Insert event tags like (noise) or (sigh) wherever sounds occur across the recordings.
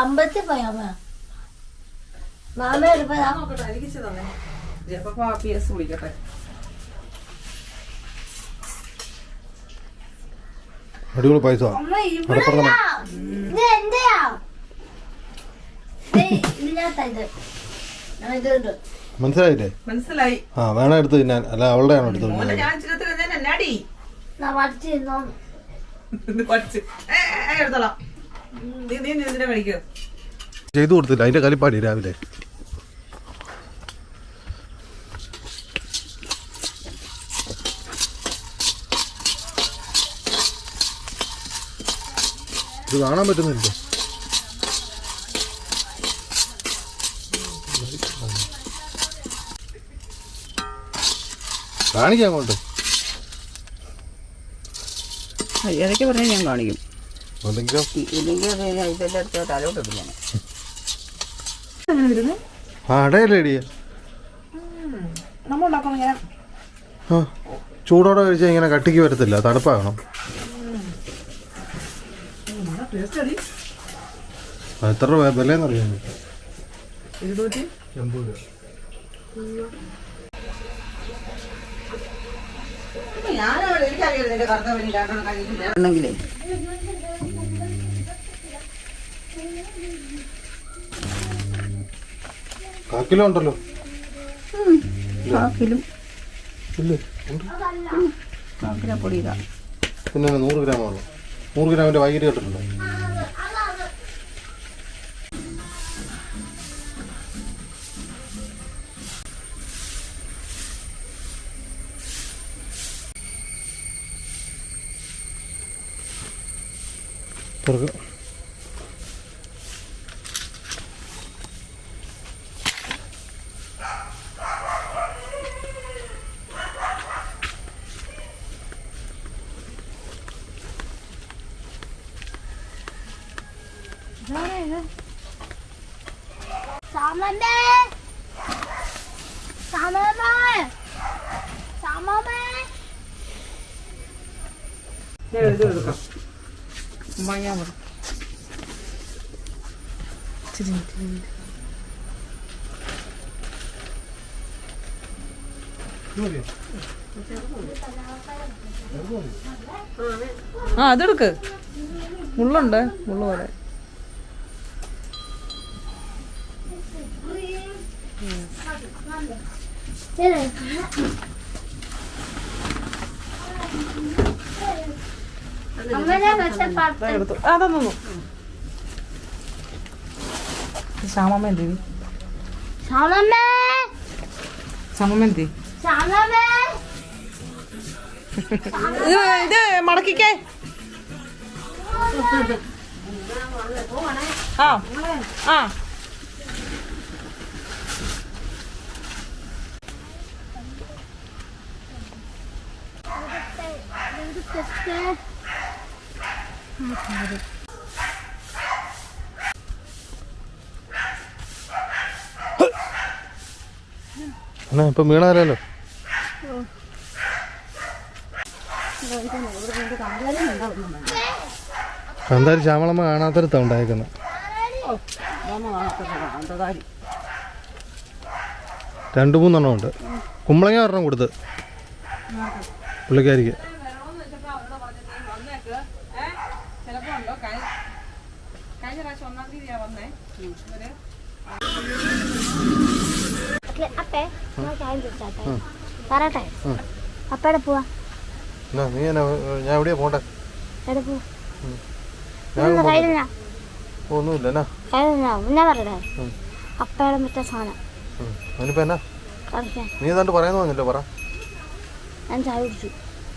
അമ്പലത്തിൽ പോയാ മാമ വിളിക്കട്ടെ അടിപൊളി പൈസ ഇവിടെ ഇത്. മനസ്സിലായില്ലേ? മനസ്സിലായി. ആ വേണം എടുത്ത് തിന്നാൻ. അല്ല അവളുടെ ആണോ എടുത്ത് തിന്നാൻ? ഞാൻ എന്നാടി? ഇത് പഠിച്ച് ഏ, ഏ, ഏ, എടുത്തോളാം. നീ നീ നീ എന്തിനാ ചെയ്തു കൊടുത്തില്ല അതിന്റെ കളിപ്പാടി രാവിലെ. ഇത് കാണാൻ പറ്റുന്നില്ല. കാണിക്കാം അങ്ങോട്ട്. ഇടയ്ക്ക് പറഞ്ഞാൽ ഞാൻ കാണിക്കും. ചൂടോടെ കഴിച്ചാൽ ഇങ്ങനെ കട്ടിക്ക് വരത്തില്ല തണുപ്പാകണം. എത്ര രൂപ വില അറിയാമോ ഇരുന്നൂറ്റി എൺപത് രൂപ. ഉണ്ടെങ്കിലേ. കാക്കിലോ ഉണ്ടല്ലോ? കാക്കിലും. പൊടി പിന്നെ നൂറ് ഗ്രാമാണല്ലോ നൂറ് ഗ്രാമിന്റെ വൈകിട്ട് കേട്ടിട്ടുണ്ടോ? തുറക്ക്. സാമമ്മേ. സാമമ്മ. സാമമ്മേ. ഇത് എടുക്കാം. ഇച്ചിരി ഇച്ചിരി. ആ അതെടുക്ക് മുള്ളുണ്ട് മുള്ളു പോലെ. അമ്മനെ എടുത്തു അതൊന്നു ശ്യാമമ്മ എന്ത് ശ്യാമമ്മ എന്ത് ഇത് മടക്കിക്കേ ആ ആ എന്നാ ഇപ്പം വീണാലോ എന്തായാലും ശ്യാമളമ്മ കാണാത്തരത്താ ഉണ്ടായേക്കുന്നത് രണ്ട് മൂന്നെണ്ണം ഉണ്ട്. കുമ്പളങ്ങ ഒരെണ്ണം കൊടുത്ത്. പുള്ളിക്കാരിക്ക്. തീയതിയാ അപ്പേ പറയട്ടെ പോവാ. നീ എന്നാ ഞാൻ എവിടെയാ പോണ്ടേ? ഒന്നുമില്ല. അപ്പയുടെ മറ്റേ സാധനം. നീ ഏതാണ്ട് പറയുന്നു പറഞ്ഞല്ലോ പറ. ഞാൻ ചായ കുടിച്ചു.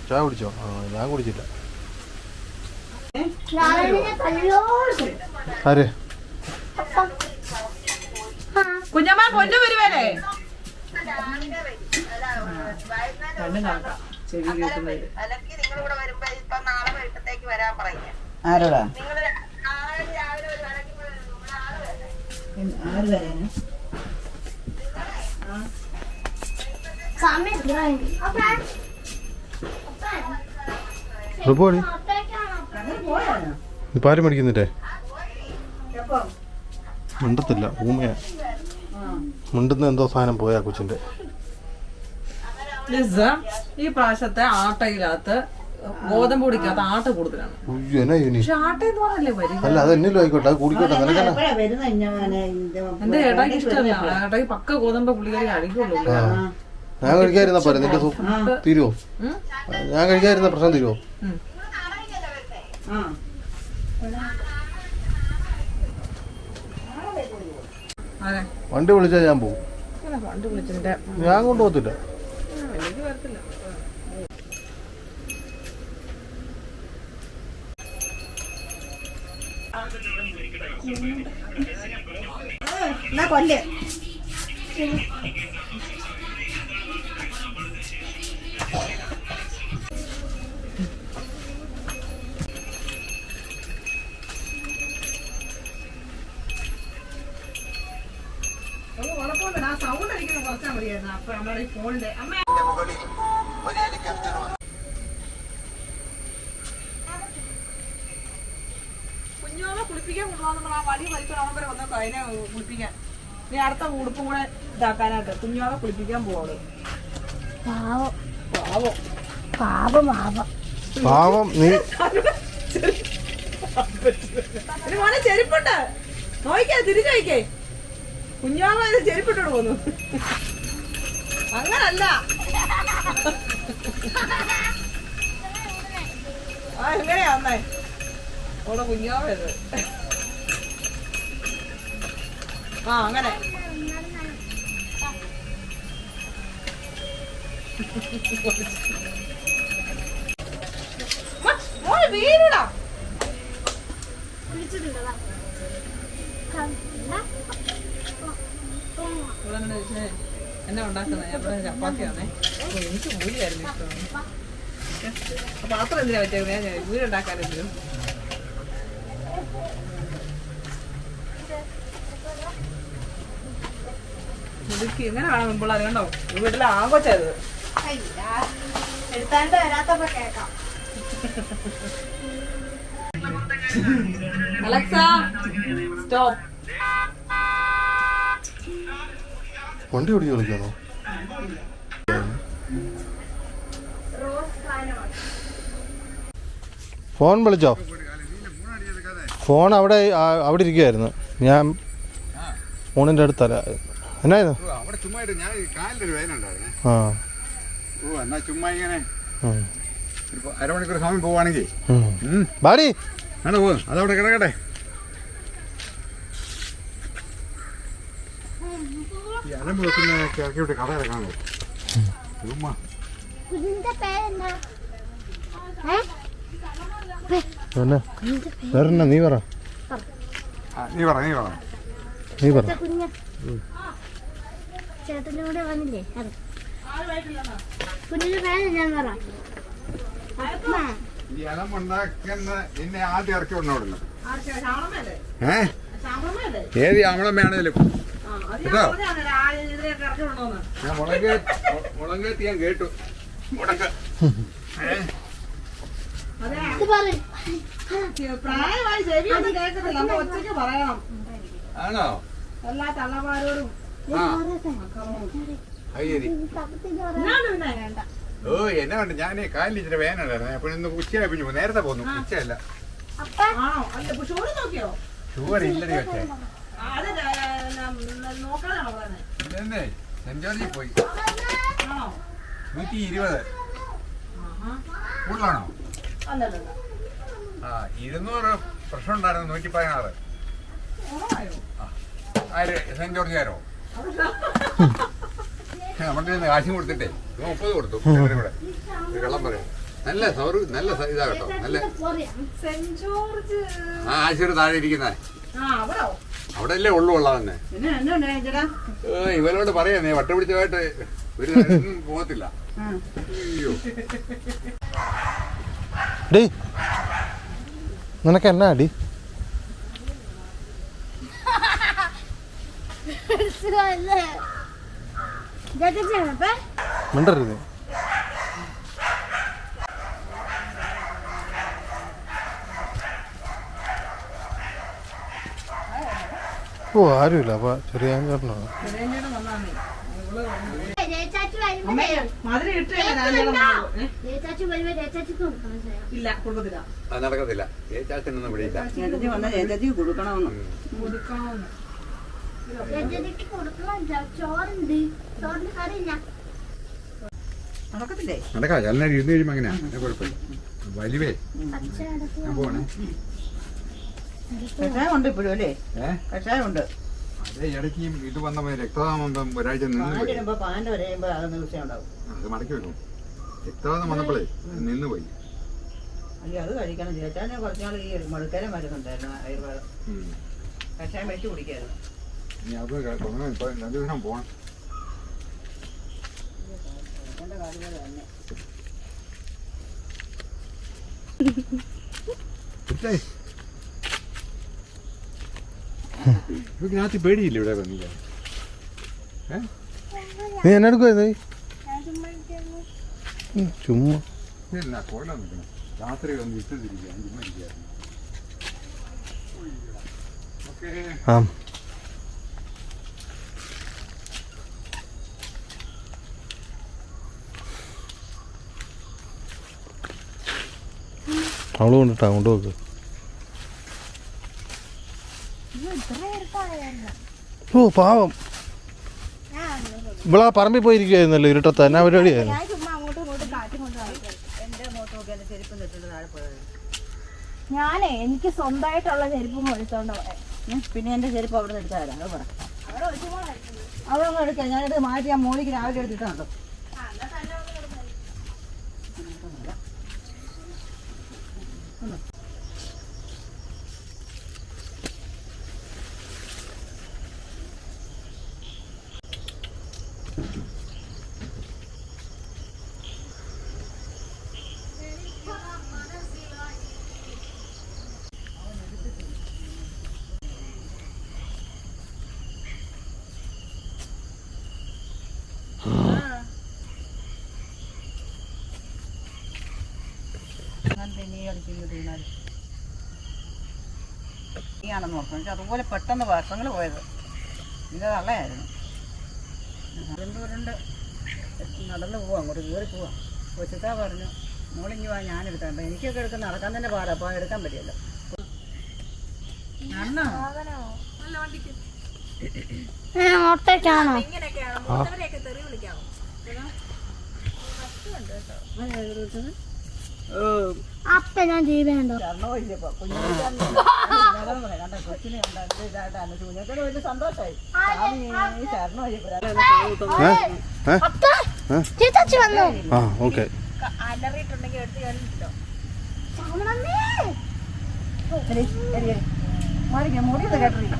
ചായ കുടിച്ചോ? ആ ഞാൻ കുടിച്ചില്ല. ആര്? കുഞ്ഞമ്മ പൊന്നു വരുവേലേ. രണ്ടും കണക്കാം ചെവി കേൾക്കുന്നത് ആരോടാ? ആര് വരാന് പോയാ ഇപ്പം ആരും മേടിക്കുന്നില്ലേ? മിണ്ടത്തില്ല ഊമയാ. ആ മിണ്ടുന്ന എന്തോ സാധനം പോയാ കൊച്ചിന്റെ. ഈ പ്രാവശ്യത്തെ ആട്ടയിലകത്ത് ഗോതമ്പ് പൊടിക്കകത്ത് ആട്ട കൂടുതലാണ്. ഉയ്യോ, ഇനി? പക്ഷെ ആട്ട എന്ന് പറഞ്ഞല്ലേ അല്ല അത് എന്നിലും ആയിക്കോട്ടെ അത് കൂടിക്കോട്ടെ നിനക്കെന്നാ? എപ്പോഴാ വരുന്നത് ഇങ്ങനെ ഇത് എന്റെ ഏട്ടാക്ക് ഇഷ്ടമല്ല. ഏട്ടാക്ക് പക്ക ഗോതമ്പ് പുള്ളിക്കാരി കഴിക്കുള്ളൂ ആ. ഞാൻ കഴിക്കാതിരുന്ന പോരെ നിന്റെ സു തീരുവോ? ഞാൻ കഴിക്കാതിരുന്ന പ്രശ്നം തീരുവോ? അതെ വണ്ടി വിളിച്ചാൽ ഞാൻ പോകും ഞാൻ കൊണ്ടുപോകത്തില്ല എന്നാ കൊല്ല്. മതിയായിരുന്നു അപ്പൊ അമ്മ ഈ ഫോണിന്റെ അമ്മ. കുഞ്ഞോളെ കുളിപ്പിക്കാൻ കൊണ്ടുപോകാൻ നമ്മൾ ആ വലിയ വലിച്ചോളം വരെ വന്നപ്പോ അതിനെ കുളിപ്പിക്കാൻ. നീ അടുത്ത ഉടുപ്പും കൂടെ ഇതാക്കാനായിട്ട് കുഞ്ഞോളെ കുളിപ്പിക്കാൻ പോവാൾ പാവം. പാവോ. പാവം പാവം. പാവം നീ ഒരു മോനെ ചെരുപ്പുണ്ട്. നോക്കിക്കേ തിരിച്ചു നോക്കിക്കേ. കുഞ്ഞോള ഇത് ചെരുപ്പിട്ടോട് പോന്നു അങ്ങനല്ല. ആ എങ്ങനെയാ അന്നേ ഓടെ കുഞ്ഞോള ആ അങ്ങനെ. മ, മോനെ വീരൂടാ വിളിച്ചിട്ടുണ്ടോ എന്നാ ഉണ്ടാക്കുന്നത്? ഞാൻ ഇവിടെ ചപ്പാത്തിയാണേ. എനിക്ക് പൂരിയായിരുന്നു ഇഷ്ടമാണ് പാത്രം എന്തിനാ വെച്ചേക്കുന്നത് ഞാൻ വീടുണ്ടാക്കാനെങ്കിലും മുതുക്കി എങ്ങനെ കാണാൻ മുമ്പുള്ള അറിയണ്ടോ ഈ വീട്ടിലെ ആഘോഷത് എടുത്താണ്ട് വരാത്തപ്പോ കേക്കാം അലക്സ സ്റ്റോപ്പ്. വണ്ടി ഓടിച്ച് കളിക്കാണോ ഫോൺ വിളിച്ചോ? ഫോൺ അവിടെ അവിടെ ഇരിക്കുവായിരുന്നു. ഞാൻ ഫോണിന്റെ അടുത്തല്ല എന്നായിരുന്നു? ആ. ചുമ്മാ ഇങ്ങനെ അരമണിക്കൂർ സമയം പോവാണെങ്കിൽ. അതവിടെ കിടക്കട്ടെ ഈ അലമ്പ് ഇറക്കി വിട്ട് കട ഇറക്കാൻ വേറെ നീ പറ. നീ പറ നീ പറ. നീ പറ. വന്നില്ലേ? ആദ്യം ഇറക്കി ഏത് അമളമ്മയാണേലും വേണേലും കേട്ടോ? ഞാൻ മുളക് ഞാൻ കേട്ടു. മുടക്ക്. ഏ? അതെ. ഇത് പറ പ്രായമായി ചെവിയൊന്നും കേൾക്കത്തില്ല. അപ്പൊ ഒറ്റയ്ക്ക് പറയണം. ആണോ? എല്ലാ തള്ളമാരോടും ഓ എന്നെ വേണ്ട ഞാൻ കാലിൽ ഇച്ചിരി വേനുണ്ടായിരുന്നു അപ്പൊ ഇന്ന് ഉച്ചയായി പിഞ്ഞു നേരത്തെ പോന്നു ഉച്ചയല്ല. ഷുഗർ വെച്ചേ അത് നോക്കാനാണോ പറയുന്നത് സെന്റ് ജോർജിൽ പോയി. ആണോ നൂറ്റി ഇരുപത്. ആഹാ. കൂടുതലാണോ ആ ഇരുന്നൂറ് പ്രശ്നം ഉണ്ടായിരുന്നു നൂറ്റി പതിനാറ്. ആര് സെന്റ് ജോർജുകാരോ? നമ്മുടെ കാശും കൊടുത്തിട്ടേ. മുപ്പത് കൊടുത്തു. ഇവരും കൂടെ. കള്ളം പറയാം. നല്ല സൗർ നല്ല ഇതാ കേട്ടോ. നല്ല സെന്റ് ജോർജ്. ആ ആശുപത്രി താഴെ ഇരിക്കുന്ന ആ അവിടോ അല്ലേ ഉള്ളു ഉള്ള തന്നെ. ഇവരോട് പറയാ നീ വട്ട പിടിച്ചതായിട്ട് ഒരു പോകത്തില്ല. അയ്യോ. ഡേ നിനക്ക് എന്നാ അടി? മിണ്ടരുത് ഓ ആരുമില്ല അപ്പൊ ചെറിയ ചേട്ടനോ ചെറിയഞ്ഞേടെ വന്നാന്നേ ഇവൾ രേച്ചാച്ചി വരുമ്പോ അമ്മേ മധുരം ഇട്ട് ഏ? രേച്ചാച്ചി വരുമ്പോ രേച്ചാച്ചിക്ക് കൊടുക്കണം ചെയ്യാം ഇല്ല കൊടുക്കത്തില്ല അത് നടക്കത്തില്ല ചേച്ചാച്ചനൊന്നും ഇവിടെ ഇല്ല ചേട്ടത്തി വന്ന ചേട്ടത്തി കൊടുക്കണമെന്ന് കൊടുക്കണമെന്ന് ആരുമില്ല. അപ്പൊ ചെറിയ കറിയില്ല. നടക്കത്തില്ലേ? നടക്കാം ചെല്ലാൻ ഇരുന്ന് കഴിയുമ്പോ അങ്ങനെയാ. കുഴപ്പമില്ല. വലിവേ. ഞാൻ പോണേ. കഷായം ഉണ്ട് ഇപ്പോഴും അല്ലേ? കഷായം ഉണ്ട് അതേ ഇടയ്ക്ക് ഇത് വന്ന രക്തദാമം ഒരാഴ്ച നിന്ന് പാന്റെ വരെയുമ്പോ അതൊന്ന് വിഷയം ഉണ്ടാവും. അത് മടക്കി വെക്കും. രക്തദാനം വന്നപ്പോഴേ നിന്ന് പോയി അയ്യോ അത് കഴിക്കണം. ചേട്ടാന് കുറച്ചുനാൾ ഈ മുഴുക്കരം മരുന്നുണ്ടായിരുന്നു ആയുർവേദം. കഷായം വെച്ച് കുടിക്കായിരുന്നു. ഇനി അത് രണ്ടു ദിവസം പോണം. (laughs) എന്റെ ഇവക്കിനകത്ത് പേടിയില്ല ഇവിടെ വന്നില്ല? നീ എന്നെ എടുക്കുവാ ചുമ്മാ. രാത്രി വന്ന് ഇട്ടിരിക്കുക ചുമ്മാ ഇരിക്കുകയായിരുന്നു ഓക്കേ ആ. അവൾ കൊണ്ടിട്ടാ കൊണ്ടുപോക്ക്. ഓ പാവം. ഇവളാ പറമ്പിൽ പോയിരിക്കുന്നല്ലോ ഇരുട്ടത്ത് എന്നാ പരിപാടിയായിരുന്നു ഞാൻ ചുമ്മാ അങ്ങോട്ടും ഇങ്ങോട്ടും കാറ്റും എന്റെ മുഖത്ത് നോക്കി എന്റെ താഴെ പോയത്. ഞാനേ എനിക്ക് സ്വന്തമായിട്ടുള്ള ചെരുപ്പ് എടുത്തോണ്ട് പോയെ. പിന്നെ എന്റെ ചെരുപ്പ് അവിടെ നിന്ന് എടുത്താൽ അവിടെ അവിടെ എടുക്കാം. ഞാനത് മാറ്റി ആ മോളിക്ക് രാവിലെ എടുത്തിട്ടുണ്ടോ അടിച്ചിങ്ങ് വീണാൽ നീയാണെന്ന് ഓർക്കണം. പക്ഷെ അതുപോലെ പെട്ടെന്ന് വർഷങ്ങൾ പോയത്. ഇത് തള്ളയായിരുന്നു. തിരുവനന്തപുരണ്ട് നടന്നു പോവാം. അങ്ങോട്ട് കയറി പോവാം. കൊച്ചിത്താ പറഞ്ഞു മോളിഞ്ഞു പോവാൻ ഞാൻ എടുക്കാൻ അപ്പം എനിക്കൊക്കെ എടുക്കാൻ നടക്കാൻ തന്നെ പാടാ. അപ്പോൾ എടുക്കാൻ പറ്റിയല്ലോ അണ്ണാ? ഒട്ടയ്ക്കാണോ അപ്പ ഞാൻ ജീവനുണ്ടോ ആ ഓക്കെ. കണ്ട കൊച്ചിനെ കണ്ടത്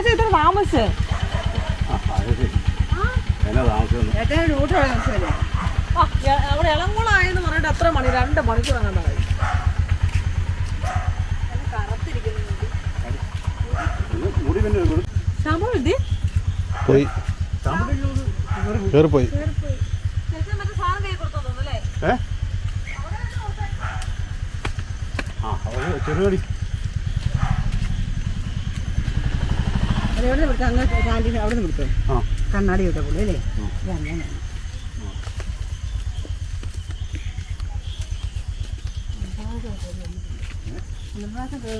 ചേച്ചി ഇത്ര താമസം ഏറ്റവും അവിടെ ഇളംകുളമായെന്ന് പറഞ്ഞിട്ട് എത്ര മണി രണ്ട് മണിക്കൂർ അങ്ങനെ ഇതി പോയി. കയറിപ്പോയി ഏ? ചെറുകടി. അതെവിടെ വിളിക്കാം അങ്ങ് കാന്റീൻ അവിടെ നിന്ന് കണ്ണാടി ഇവിടെ പുള്ളി അല്ലേ? അങ്ങനെ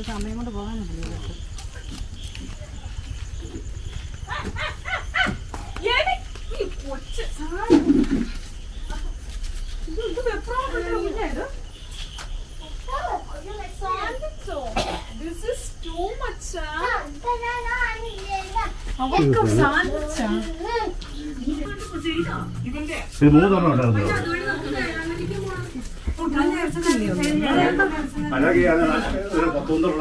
സമയം കൊണ്ട് പോകാനും This is ഇത് മൂന്നെണ്ണം ഉണ്ടായിരുന്നു പത്തൊന്നര